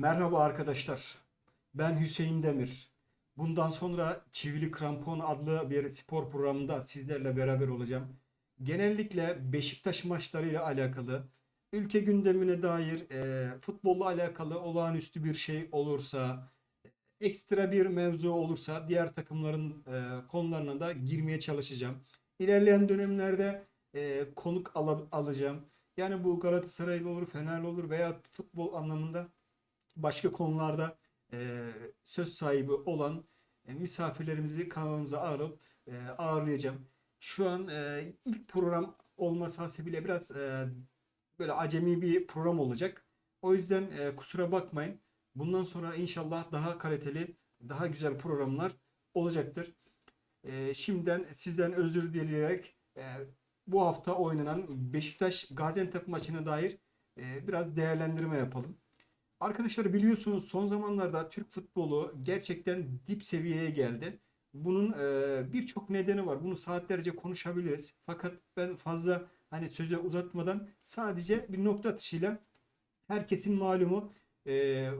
Merhaba arkadaşlar. Ben Hüseyin Demir. Bundan sonra Çivili Krampon adlı bir spor programında sizlerle beraber olacağım. Genellikle Beşiktaş maçlarıyla alakalı, ülke gündemine dair e, futbolla alakalı olağanüstü bir şey olursa, ekstra bir mevzu olursa diğer takımların e, konularına da girmeye çalışacağım. İlerleyen dönemlerde e, konuk ala- alacağım. Yani bu Galatasaraylı olur, Fenerli olur veya futbol anlamında başka konularda e, söz sahibi olan e, misafirlerimizi kanalımıza ağırlayıp e, ağırlayacağım. Şu an e, ilk program olması hasebiyle biraz e, böyle acemi bir program olacak. O yüzden e, kusura bakmayın. Bundan sonra inşallah daha kaliteli, daha güzel programlar olacaktır. E, şimdiden sizden özür dileyerek e, bu hafta oynanan Beşiktaş Gaziantep maçına dair e, biraz değerlendirme yapalım. Arkadaşlar biliyorsunuz son zamanlarda Türk futbolu gerçekten dip seviyeye geldi. Bunun e, birçok nedeni var. Bunu saatlerce konuşabiliriz. Fakat ben fazla hani söze uzatmadan sadece bir nokta atışıyla herkesin malumu e,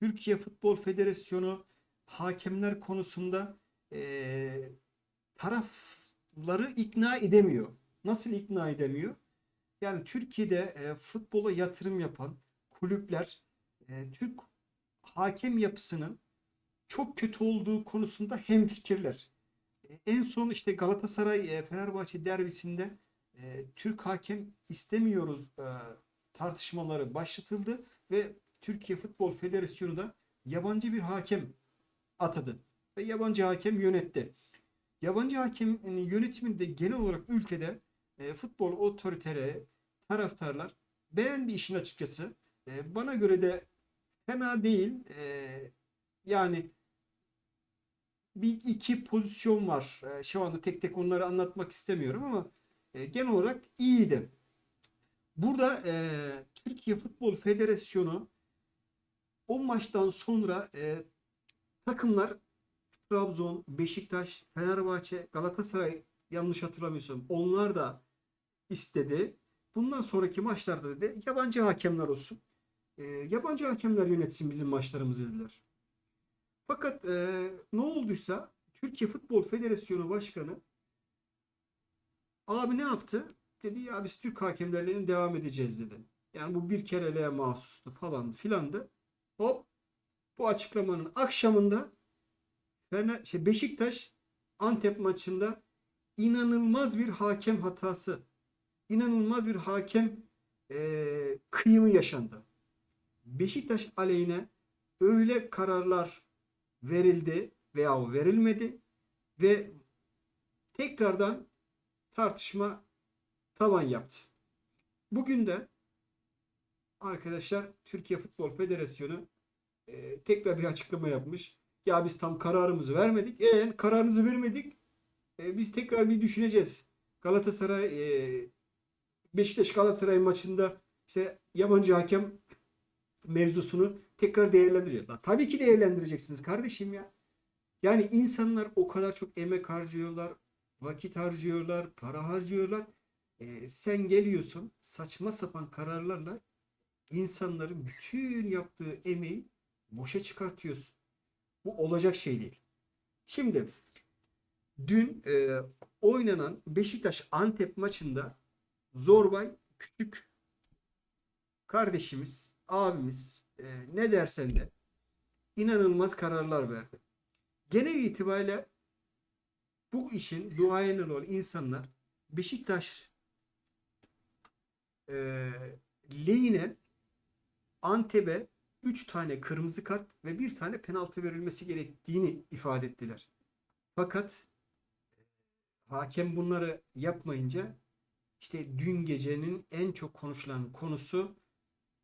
Türkiye Futbol Federasyonu hakemler konusunda e, tarafları ikna edemiyor. Nasıl ikna edemiyor? Yani Türkiye'de e, futbola yatırım yapan kulüpler e, Türk hakem yapısının çok kötü olduğu konusunda hemfikirler. E, en son işte Galatasaray e, Fenerbahçe derbisinde e, Türk hakem istemiyoruz e, tartışmaları başlatıldı ve Türkiye Futbol Federasyonu da yabancı bir hakem atadı ve yabancı hakem yönetti. Yabancı hakemin yönetiminde genel olarak ülkede e, futbol otoriteleri, taraftarlar beğendi işin açıkçası. E, bana göre de fena değil. E, yani bir iki pozisyon var. E, şu anda tek tek onları anlatmak istemiyorum ama e, genel olarak iyiydi. Burada e, Türkiye Futbol Federasyonu o maçtan sonra e, takımlar Trabzon, Beşiktaş, Fenerbahçe, Galatasaray yanlış hatırlamıyorsam onlar da istedi. Bundan sonraki maçlarda dedi yabancı hakemler olsun. E, yabancı hakemler yönetsin bizim maçlarımızı dediler. Fakat e, ne olduysa Türkiye Futbol Federasyonu Başkanı abi ne yaptı? Dedi ya biz Türk hakemlerle devam edeceğiz dedi. Yani bu bir kereliğe mahsustu falan filandı. Hop bu açıklamanın akşamında Fener, şey Beşiktaş Antep maçında inanılmaz bir hakem hatası, inanılmaz bir hakem eee kıyımı yaşandı. Beşiktaş aleyhine öyle kararlar verildi veya verilmedi ve tekrardan tartışma tavan yaptı. Bugün de arkadaşlar Türkiye Futbol Federasyonu e, tekrar bir açıklama yapmış. Ya biz tam kararımızı vermedik. E kararınızı vermedik. E, biz tekrar bir düşüneceğiz. Galatasaray e, Beşiktaş Galatasaray maçında işte yabancı hakem mevzusunu tekrar değerlendireceğiz. La, tabii ki değerlendireceksiniz kardeşim ya. Yani insanlar o kadar çok emek harcıyorlar, vakit harcıyorlar, para harcıyorlar. E, sen geliyorsun saçma sapan kararlarla insanların bütün yaptığı emeği boşa çıkartıyorsun. Bu olacak şey değil. Şimdi dün e, oynanan Beşiktaş Antep maçında Zorbay küçük kardeşimiz, abimiz e, ne dersen de inanılmaz kararlar verdi. Genel itibariyle bu işin duayenleri olan insanlar Beşiktaş e, lehine Antep'e 3 tane kırmızı kart ve bir tane penaltı verilmesi gerektiğini ifade ettiler. Fakat hakem bunları yapmayınca işte dün gecenin en çok konuşulan konusu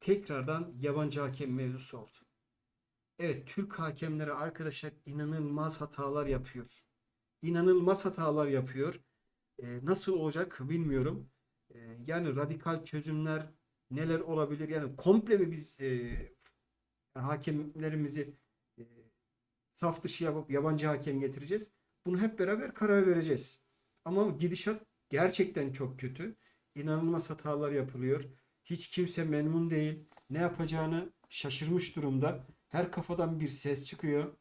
tekrardan yabancı hakem mevzusu oldu. Evet Türk hakemleri arkadaşlar inanılmaz hatalar yapıyor. İnanılmaz hatalar yapıyor. Ee, nasıl olacak bilmiyorum. Ee, yani radikal çözümler neler olabilir? Yani komple mi biz e, hakemlerimizi e, saf dışı yapıp yabancı hakem getireceğiz? Bunu hep beraber karar vereceğiz. Ama gidişat gerçekten çok kötü. İnanılmaz hatalar yapılıyor. Hiç kimse memnun değil. Ne yapacağını şaşırmış durumda. Her kafadan bir ses çıkıyor.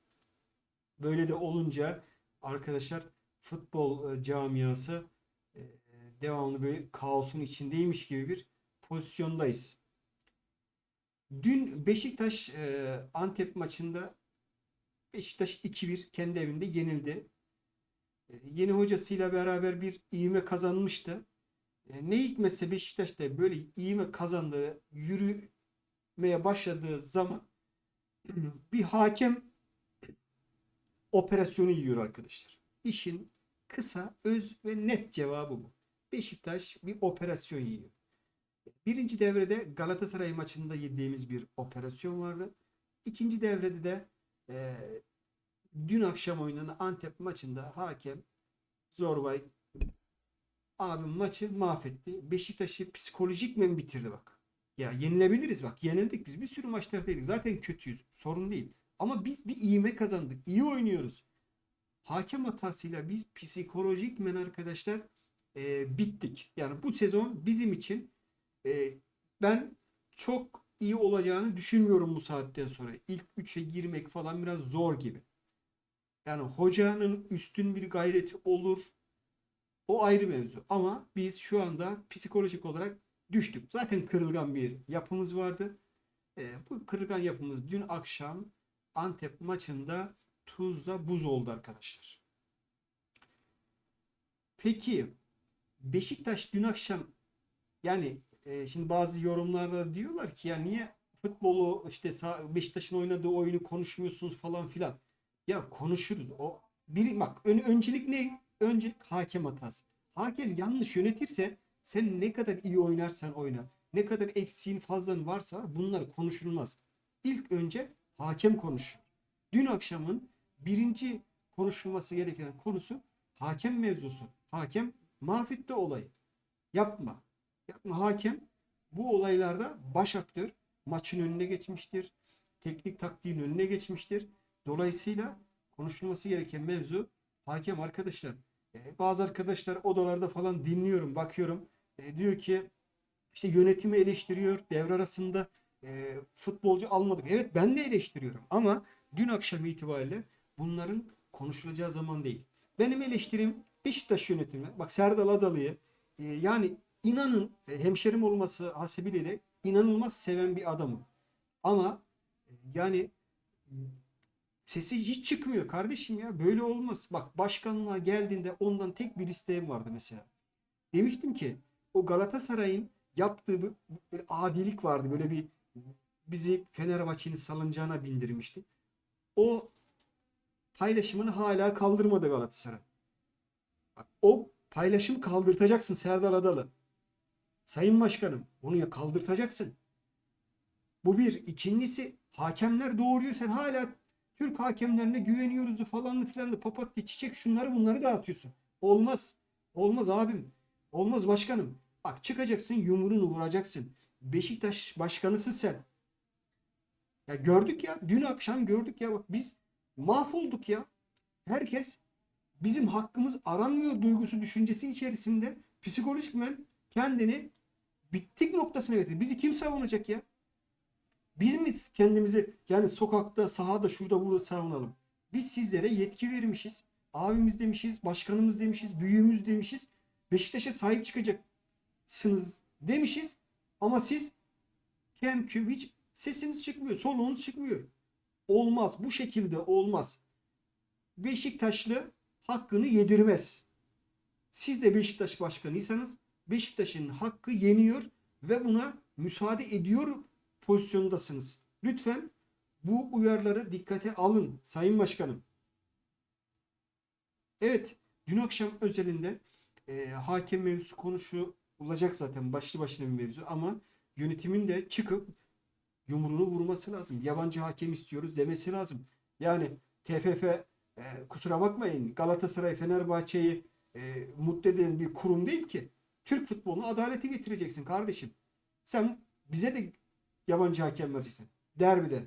Böyle de olunca arkadaşlar futbol e, camiası e, devamlı böyle kaosun içindeymiş gibi bir pozisyondayız. Dün Beşiktaş e, Antep maçında Beşiktaş 2-1 kendi evinde yenildi. Yeni hocasıyla beraber bir ivme kazanmıştı. E, Ne hikmetse Beşiktaş'ta böyle ivme kazandığı, yürümeye başladığı zaman bir hakem operasyonu yiyor arkadaşlar. İşin kısa, öz ve net cevabı bu. Beşiktaş bir operasyon yiyor. Birinci devrede Galatasaray maçında yediğimiz bir operasyon vardı. İkinci devrede de e, dün akşam oynanan Antep maçında hakem Zorbay abim maçı mahvetti. Beşiktaş'ı psikolojik men bitirdi bak. Ya yenilebiliriz bak. Yenildik biz. Bir sürü maçlardaydık. Zaten kötüyüz. Sorun değil. Ama biz bir ivme kazandık. İyi oynuyoruz. Hakem hatasıyla biz psikolojik men arkadaşlar e, bittik. Yani bu sezon bizim için e, ben çok iyi olacağını düşünmüyorum bu saatten sonra. İlk 3'e girmek falan biraz zor gibi. Yani hocanın üstün bir gayreti olur. O ayrı mevzu. Ama biz şu anda psikolojik olarak düştük. Zaten kırılgan bir yapımız vardı. E, bu kırılgan yapımız dün akşam Antep maçında tuzla buz oldu arkadaşlar. Peki Beşiktaş dün akşam yani e, şimdi bazı yorumlarda diyorlar ki ya niye futbolu işte Beşiktaş'ın oynadığı oyunu konuşmuyorsunuz falan filan. Ya konuşuruz. O bir bak ön, öncelik ne? Öncelik hakem hatası. Hakem yanlış yönetirse sen ne kadar iyi oynarsan oyna, ne kadar eksiğin fazlan varsa bunlar konuşulmaz. İlk önce hakem konuşuyor. Dün akşamın birinci konuşulması gereken konusu hakem mevzusu. Hakem mahvetti olayı. Yapma. Yapma hakem bu olaylarda baş aktör maçın önüne geçmiştir. Teknik taktiğin önüne geçmiştir. Dolayısıyla konuşulması gereken mevzu hakem arkadaşlar. E, bazı arkadaşlar odalarda falan dinliyorum, bakıyorum. E, diyor ki işte yönetimi eleştiriyor. Devre arasında e, futbolcu almadık. Evet ben de eleştiriyorum ama dün akşam itibariyle bunların konuşulacağı zaman değil. Benim eleştirim Beşiktaş yönetimi. Bak Serdal Adalı'yı e, yani inanın e, hemşerim olması hasebiyle de inanılmaz seven bir adamım. Ama e, yani sesi hiç çıkmıyor kardeşim ya. Böyle olmaz. Bak başkanlığa geldiğinde ondan tek bir isteğim vardı mesela. Demiştim ki o Galatasaray'ın yaptığı bir, bir adilik vardı. Böyle bir bizi Fenerbahçe'nin salıncağına bindirmişti. O paylaşımını hala kaldırmadı Galatasaray. Bak, o paylaşım kaldırtacaksın Serdar Adalı. Sayın Başkanım onu ya kaldırtacaksın. Bu bir. İkincisi hakemler doğuruyor. Sen hala Türk hakemlerine güveniyoruz falanlı filanlı papatya çiçek şunları bunları dağıtıyorsun. Olmaz. Olmaz abim. Olmaz başkanım. Bak çıkacaksın yumruğunu vuracaksın. Beşiktaş başkanısın sen. Ya gördük ya. Dün akşam gördük ya. Bak biz mahvolduk ya. Herkes bizim hakkımız aranmıyor duygusu düşüncesi içerisinde psikolojikmen kendini bittik noktasına getirdi. Bizi kim savunacak ya? Biz mi kendimizi yani sokakta, sahada, şurada, burada savunalım? Biz sizlere yetki vermişiz. Abimiz demişiz, başkanımız demişiz, büyüğümüz demişiz. Beşiktaş'a sahip çıkacaksınız demişiz. Ama siz kem küm hiç sesiniz çıkmıyor, soluğunuz çıkmıyor. Olmaz. Bu şekilde olmaz. Beşiktaşlı hakkını yedirmez. Siz de Beşiktaş başkanıysanız Beşiktaş'ın hakkı yeniyor ve buna müsaade ediyor pozisyondasınız. Lütfen bu uyarıları dikkate alın Sayın Başkanım. Evet, dün akşam özelinde e, hakem mevzusu konuşulacak zaten başlı başına bir mevzu ama yönetimin de çıkıp yumruğunu vurması lazım. Yabancı hakem istiyoruz demesi lazım. Yani TFF e, kusura bakmayın Galatasaray Fenerbahçe'yi e, mutlu eden bir kurum değil ki. Türk futbolunu adaleti getireceksin kardeşim. Sen bize de yabancı hakem vereceksin. Derbide.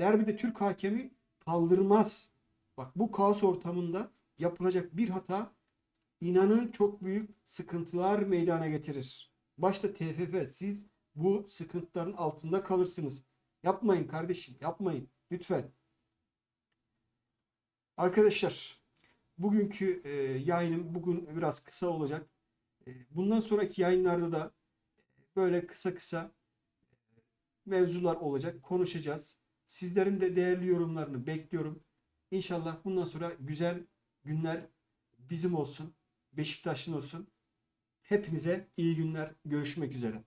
Derbide Türk hakemi kaldırmaz. Bak bu kaos ortamında yapılacak bir hata inanın çok büyük sıkıntılar meydana getirir. Başta TFF siz bu sıkıntıların altında kalırsınız. Yapmayın kardeşim, yapmayın. Lütfen. Arkadaşlar, bugünkü e, yayınım bugün biraz kısa olacak. E, bundan sonraki yayınlarda da böyle kısa kısa mevzular olacak. Konuşacağız. Sizlerin de değerli yorumlarını bekliyorum. İnşallah bundan sonra güzel günler bizim olsun. Beşiktaş'ın olsun. Hepinize iyi günler. Görüşmek üzere.